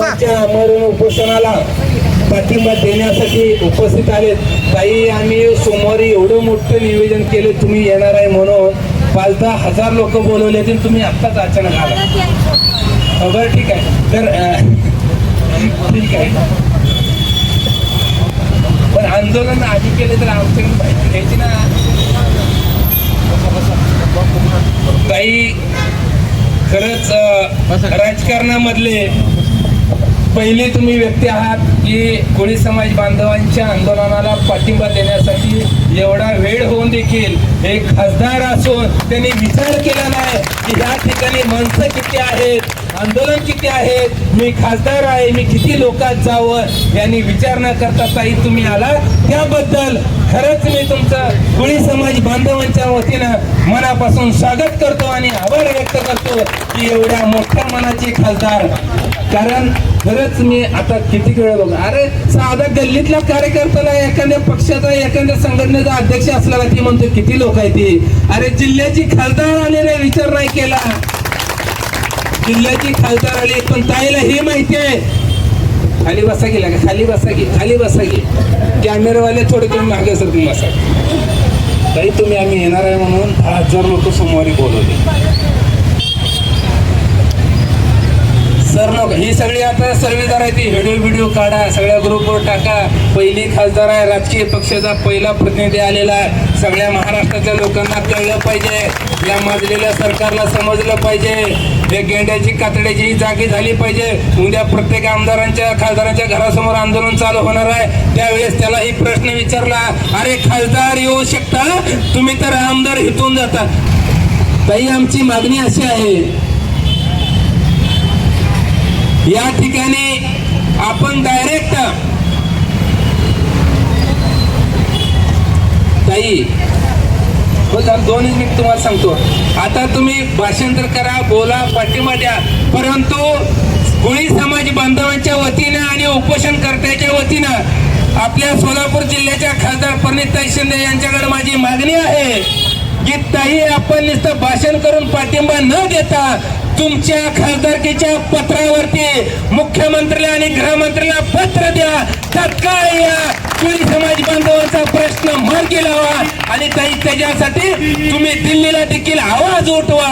आजच्या मरण उपोषणाला पाठिंबा देण्यासाठी उपस्थित आलेत. ताई आम्ही सोमवारी एवढं मोठं नियोजन केलं तुम्ही येणार आहे म्हणून. पाच दहा हजार लोक बोलवले ते तुम्ही आत्ताच अचानक आला. अं, बरं ठीक आहे. तर ठीक आहे. पण आंदोलन आधी केले तर आमच्याकडे माहिती घ्यायची ना. ताई खरंच राजकारणामधले पहिले तुम्ही व्यक्ती आहात की कोळी समाज बांधवांच्या आंदोलनाला पाठिंबा देण्यासाठी एवढा वेळ होऊन देखील एक खासदार असून त्यांनी विचार केला नाही की या ठिकाणी माणसं किती आहेत आंदोलन किती आहेत मी खासदार आहे मी किती लोकात जावं यांनी विचार न करता ताई तुम्ही आला त्याबद्दल खरंच मी तुमचं कोळी समाज बांधवांच्या वतीनं मनापासून स्वागत करतो आणि आभार व्यक्त करतो की एवढ्या मोठ्या मनाची खासदार कारण खरंच मी आता किती वेळ बघ अरे साधा गल्लीतल्या कार्यकर्त्याला एखाद्या पक्षाचा एखाद्या संघटनेचा अध्यक्ष असलेला ती म्हणतो किती लोक आहे ती? अरे जिल्ह्याची खासदार आलेले विचार नाही केला. जिल्ह्याची खासदार आली पण ताईला हे माहिती आहे. खाली बसा गेला का खाली बसा गे खाली बसा गे कॅमेरावाले थोडे तुम्ही मागे सर तुम्ही बसा. ताई तुम्ही आम्ही येणार आहे म्हणून हजार लोक सोमवारी बोलवले. सर लोक ही सगळी आता सर्वेदार आहे ती व्हिडिओ व्हिडिओ काढा सगळ्या ग्रुपवर टाका. पहिली खासदार आहे राजकीय पक्षाचा पहिला प्रतिनिधी आलेला आहे. सगळ्या महाराष्ट्राच्या लोकांना कळलं पाहिजे. या माजलेल्या सरकारला समजलं पाहिजे. हे गेंड्याची कातड्याची ही जागी झाली पाहिजे. उद्या प्रत्येक आमदारांच्या खासदारांच्या घरासमोर आंदोलन चालू होणार आहे. त्यावेळेस त्याला ही प्रश्न विचारला अरे खासदार येऊ शकता? तुम्ही तर आमदार हिटून जाता. ताई आमची मागणी अशी आहे या ठिकाणी आपण डायरेक्ट ताई हो दोन मिनिट तुम्हाला सांगतो. आता तुम्ही भाषांतर करा बोला पाठिंबा द्या. परंतु कोळी समाज बांधवांच्या वतीनं आणि उपोषणकर्त्याच्या वतीनं आपल्या सोलापूर जिल्ह्याच्या खासदार परिणिताई शिंदे यांच्याकडे माझी मागणी आहे. की ताई आपण नुसतं भाषण करून पाठिंबा न देता तुमच्या खासदारकीच्या पत्रावरती मुख्यमंत्र्याला आणि गृहमंत्र्याला पत्र द्या. तत्काळ या कोळी समाज बांधवांचा प्रश्न मार्गी लावा. आणि ताई त्याच्यासाठी तुम्ही दिल्लीला देखील आवाज उठवा.